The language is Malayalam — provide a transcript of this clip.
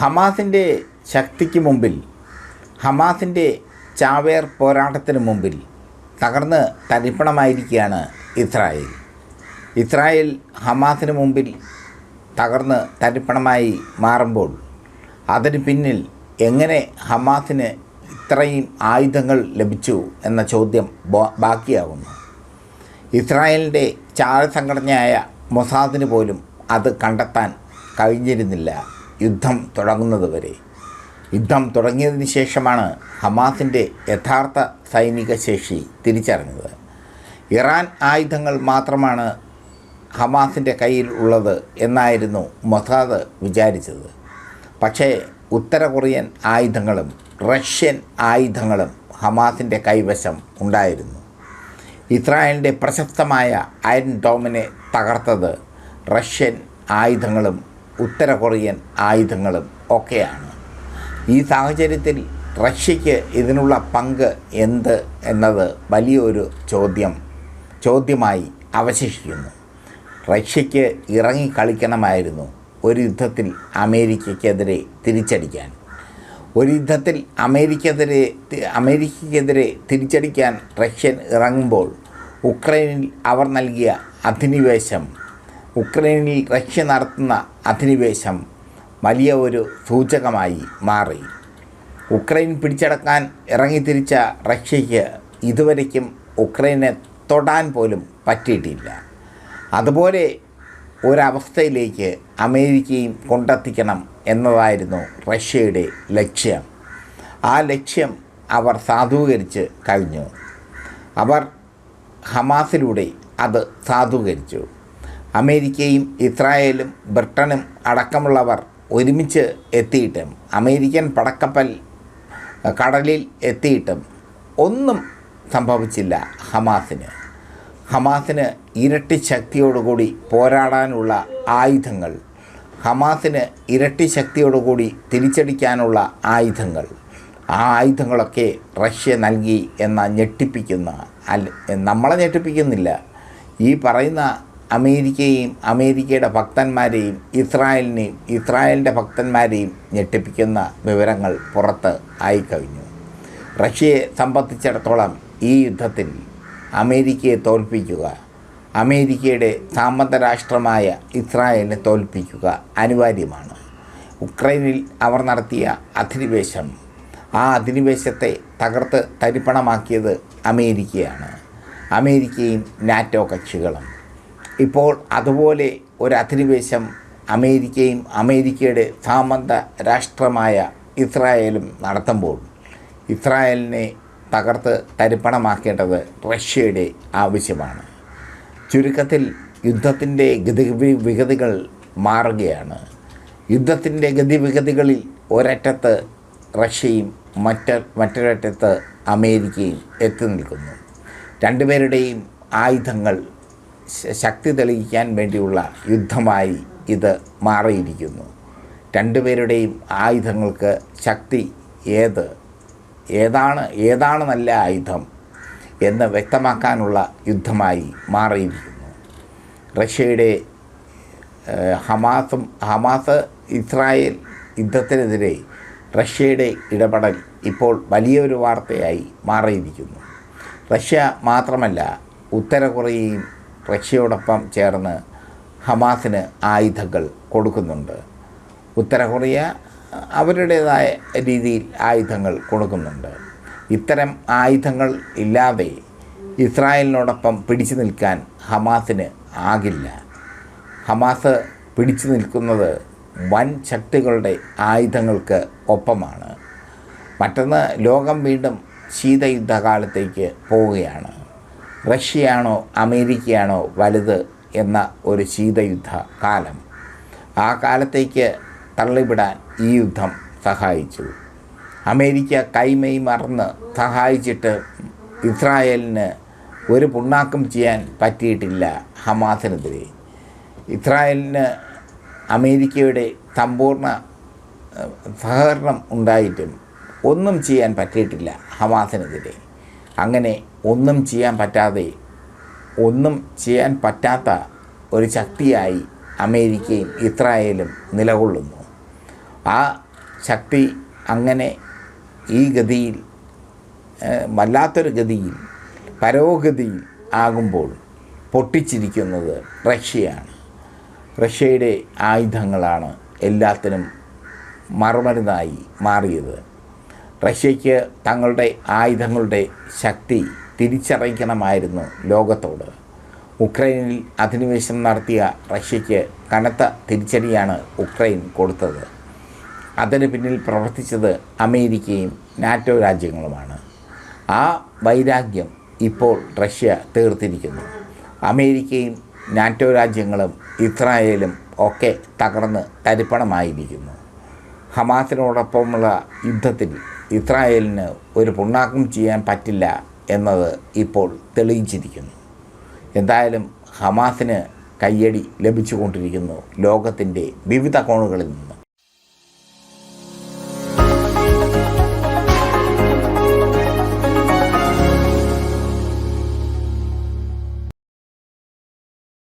ഹമാസിന്റെ ശക്തിക്ക് മുമ്പിൽ ഹമാസിന്റെ ചാവേർ പോരാട്ടത്തിന് മുമ്പിൽ തകർന്ന് തരിപ്പണമായിരിക്കുകയാണ് ഇസ്രായേൽ. ഇസ്രായേൽ ഹമാസിന് മുമ്പിൽ തകർന്ന് തരിപ്പണമായി മാറുമ്പോൾ അതിന് പിന്നിൽ എങ്ങനെ ഹമാസിന് ഇത്രയും ആയുധങ്ങൾ ലഭിച്ചു എന്ന ചോദ്യം ബാക്കിയാകുന്നു ഇസ്രായേലിന്റെ ചാര സംഘടനയായ മൊസാദിന് പോലും അത് കണ്ടെത്താൻ കഴിഞ്ഞിരുന്നില്ല. യുദ്ധം തുടങ്ങുന്നത് വരെ. യുദ്ധം തുടങ്ങിയതിന് ശേഷമാണ് ഹമാസിന്റെ യഥാർത്ഥ സൈനിക ശേഷി തിരിച്ചറിഞ്ഞത്. ഇറാൻ ആയുധങ്ങൾ മാത്രമാണ് ഹമാസിന്റെ കയ്യിൽ ഉള്ളത് എന്നായിരുന്നു മൊസാദ് വിചാരിച്ചത്. പക്ഷേ ഉത്തര കൊറിയൻ ആയുധങ്ങളും റഷ്യൻ ആയുധങ്ങളും ഹമാസിന്റെ കൈവശം ഉണ്ടായിരുന്നു. ഇസ്രായേലിന്റെ പ്രശസ്തമായ അയൺ ഡോമിനെ തകർത്തത് റഷ്യൻ ആയുധങ്ങളും ഉത്തര കൊറിയൻ ആയുധങ്ങളും ഒക്കെയാണ്. ഈ സാഹചര്യത്തിൽ റഷ്യയ്ക്ക് ഇതിനുള്ള പങ്ക് എന്ത് എന്നത് വലിയൊരു ചോദ്യം ചോദ്യമായി അവശേഷിക്കുന്നു. റഷ്യയ്ക്ക് ഇറങ്ങി കളിക്കണമായിരുന്നു ഒരു യുദ്ധത്തിൽ അമേരിക്കയ്ക്കെതിരെ തിരിച്ചടിക്കാൻ. ഒരു യുദ്ധത്തിൽ അമേരിക്കെതിരെ അമേരിക്കയ്ക്കെതിരെ തിരിച്ചടിക്കാൻ റഷ്യൻ ഇറങ്ങുമ്പോൾ ഉക്രൈനിൽ അവർ നൽകിയ അധിനിവേശം ഉക്രൈനിൽ റഷ്യ നടത്തുന്ന അധിനിവേശം വലിയ ഒരു സൂചകമായി മാറി. ഉക്രൈൻ പിടിച്ചടക്കാൻ ഇറങ്ങിത്തിരിച്ച റഷ്യയ്ക്ക് ഇതുവരയ്ക്കും ഉക്രൈനെ തൊടാൻ പോലും പറ്റിയിട്ടില്ല. അതുപോലെ ഒരവസ്ഥയിലേക്ക് അമേരിക്കയും കൊണ്ടെത്തിക്കണം എന്നതായിരുന്നു റഷ്യയുടെ ലക്ഷ്യം. ആ ലക്ഷ്യം അവർ സാധൂകരിച്ച് കഴിഞ്ഞു. അവർ ഹമാസിലൂടെ അത് സാധൂകരിച്ചു. അമേരിക്കയും ഇസ്രായേലും ബ്രിട്ടനും അടക്കമുള്ളവർ ഒരുമിച്ച് എത്തിയിട്ടും അമേരിക്കൻ പടക്കപ്പൽ കടലിൽ എത്തിയിട്ടും ഒന്നും സംഭവിച്ചില്ല ഹമാസിന്. ഹമാസിന് ഇരട്ടി ശക്തിയോടുകൂടി പോരാടാനുള്ള ആയുധങ്ങൾ. ഹമാസിന് ഇരട്ടി ശക്തിയോടുകൂടി തിരിച്ചടിക്കാനുള്ള ആയുധങ്ങൾ. ആ ആയുധങ്ങളൊക്കെ റഷ്യ നൽകി എന്ന ഞെട്ടിപ്പിക്കുന്ന അല്ല നമ്മളെ ഞെട്ടിപ്പിക്കുന്നില്ല. ഈ പറയുന്ന അമേരിക്കയെയും അമേരിക്കയുടെ ഭക്തന്മാരെയും ഇസ്രായേലിനെയും ഇസ്രായേലിന്റെ ഭക്തന്മാരെയും ഞെട്ടിപ്പിക്കുന്ന വിവരങ്ങൾ പുറത്ത് ആയിക്കഴിഞ്ഞു. റഷ്യയെ സംബന്ധിച്ചിടത്തോളം ഈ യുദ്ധത്തിൽ അമേരിക്കയെ തോൽപ്പിക്കുക അമേരിക്കയുടെ സാമന്ത രാഷ്ട്രമായ ഇസ്രായേലിനെ തോൽപ്പിക്കുക അനിവാര്യമാണ്. ഉക്രൈനിൽ അവർ നടത്തിയ അധിനിവേശം ആ അധിനിവേശത്തെ തകർത്ത് തരിപ്പണമാക്കിയത് അമേരിക്കയാണ്. അമേരിക്കയും നാറ്റോ കക്ഷികളും ഇപ്പോൾ അതുപോലെ ഒരു അധിനിവേശം അമേരിക്കയും അമേരിക്കയുടെ സാമന്ത രാഷ്ട്രമായ ഇസ്രായേലും നടത്തുമ്പോൾ ഇസ്രായേലിനെ തകർത്ത് തരിപ്പണമാക്കേണ്ടത് റഷ്യയുടെ ആവശ്യമാണ്. ചുരുക്കത്തിൽ യുദ്ധത്തിന്റെ ഗതി വിഗതികൾ മാറുകയാണ്. യുദ്ധത്തിന്റെ ഗതിവിഗതികളിൽ ഒരറ്റത്ത് റഷ്യയും മറ്റ മറ്റൊരറ്റത്ത് അമേരിക്കയും എത്തി നിൽക്കുന്നു. രണ്ടുപേരുടെയും ആയുധങ്ങൾ ശക്തി തെളിയിക്കാൻ വേണ്ടിയുള്ള യുദ്ധമായി ഇത് മാറിയിരിക്കുന്നു. രണ്ടുപേരുടെയും ആയുധങ്ങൾക്ക് ശക്തി ഏത്? ഏതാണ് ഏതാണ് നല്ല ആയുധം എന്ന് വ്യക്തമാക്കാനുള്ള യുദ്ധമായി മാറിയിരിക്കുന്നു. റഷ്യയുടെ ഹമാസും ഹമാസ് ഇസ്രായേൽ യുദ്ധത്തിനെതിരെ റഷ്യയുടെ ഇടപെടൽ ഇപ്പോൾ വലിയൊരു വാർത്തയായി മാറിയിരിക്കുന്നു. റഷ്യ മാത്രമല്ല ഉത്തര കൊറിയയും റഷ്യയോടൊപ്പം ചേർന്ന് ഹമാസിന് ആയുധങ്ങൾ കൊടുക്കുന്നുണ്ട്. ഉത്തര കൊറിയ അവരുടേതായ രീതിയിൽ ആയുധങ്ങൾ കൊടുക്കുന്നുണ്ട്. ഇത്തരം ആയുധങ്ങൾ ഇല്ലാതെ ഇസ്രായേലിനോടൊപ്പം പിടിച്ചു നിൽക്കാൻ ഹമാസിന് ആകില്ല. ഹമാസ് പിടിച്ചു നിൽക്കുന്നത് വൻ ശക്തികളുടെ ആയുധങ്ങൾക്ക് ഒപ്പമാണ്. മറ്റൊന്ന് ലോകം വീണ്ടും ശീതയുദ്ധകാലത്തേക്ക് പോവുകയാണ്. റഷ്യയാണോ അമേരിക്കയാണോ വലുത് എന്ന ഒരു ശീതയുദ്ധ കാലം. ആ കാലത്തേക്ക് തള്ളിവിടാൻ ഈ യുദ്ധം സഹായിച്ചു. അമേരിക്ക കൈമൈ മറന്ന് സഹായിച്ചിട്ട് ഇസ്രായേലിന് ഒരു പുണ്ണാക്കം ചെയ്യാൻ പറ്റിയിട്ടില്ല ഹമാസിനെതിരെ. ഇസ്രായേലിന് അമേരിക്കയുടെ സമ്പൂർണ സഹകരണം ഉണ്ടായിട്ടും ഒന്നും ചെയ്യാൻ പറ്റിയിട്ടില്ല ഹമാസിനെതിരെ. അങ്ങനെ ഒന്നും ചെയ്യാൻ പറ്റാതെ ഒന്നും ചെയ്യാൻ പറ്റാത്ത ഒരു ശക്തിയായി അമേരിക്കയും ഇസ്രായേലും നിലകൊള്ളുന്നു. ആ ശക്തി അങ്ങനെ ഈ ഗതിയിൽ വല്ലാത്തൊരു ഗതിയിൽ പരോഗതിയിൽ ആകുമ്പോൾ പൊട്ടിച്ചിരിക്കുന്നത് റഷ്യയാണ്. റഷ്യയുടെ ആയുധങ്ങളാണ് എല്ലാത്തിനും മറുമരുന്നായി മാറിയത്. റഷ്യയ്ക്ക് തങ്ങളുടെ ആയുധങ്ങളുടെ ശക്തി തിരിച്ചറിയിക്കണമായിരുന്നു ലോകത്തോട്. ഉക്രൈനിൽ അധിനിവേശം നടത്തിയ റഷ്യയ്ക്ക് കനത്ത തിരിച്ചടിയാണ് ഉക്രൈൻ കൊടുത്തത്. അതിന് പിന്നിൽ പ്രവർത്തിച്ചത് അമേരിക്കയും നാറ്റോ രാജ്യങ്ങളുമാണ്. ആ വൈരാഗ്യം ഇപ്പോൾ റഷ്യ തീർത്തിരിക്കുന്നു. അമേരിക്കയും നാറ്റോ രാജ്യങ്ങളും ഇസ്രായേലും ഒക്കെ തകർന്ന് തരിപ്പണമായിരിക്കുന്നു. ഹമാസിനോടൊപ്പമുള്ള യുദ്ധത്തിൽ ഇസ്രായേലിന് ഒരു പുണ്ണാക്കം ചെയ്യാൻ പറ്റില്ല എന്നത് ഇപ്പോൾ തെളിയിച്ചിരിക്കുന്നു. എന്തായാലും ഹമാസിന് കയ്യടി ലഭിച്ചുകൊണ്ടിരിക്കുന്നു ലോകത്തിന്റെ വിവിധ കോണുകളിൽ നിന്ന്.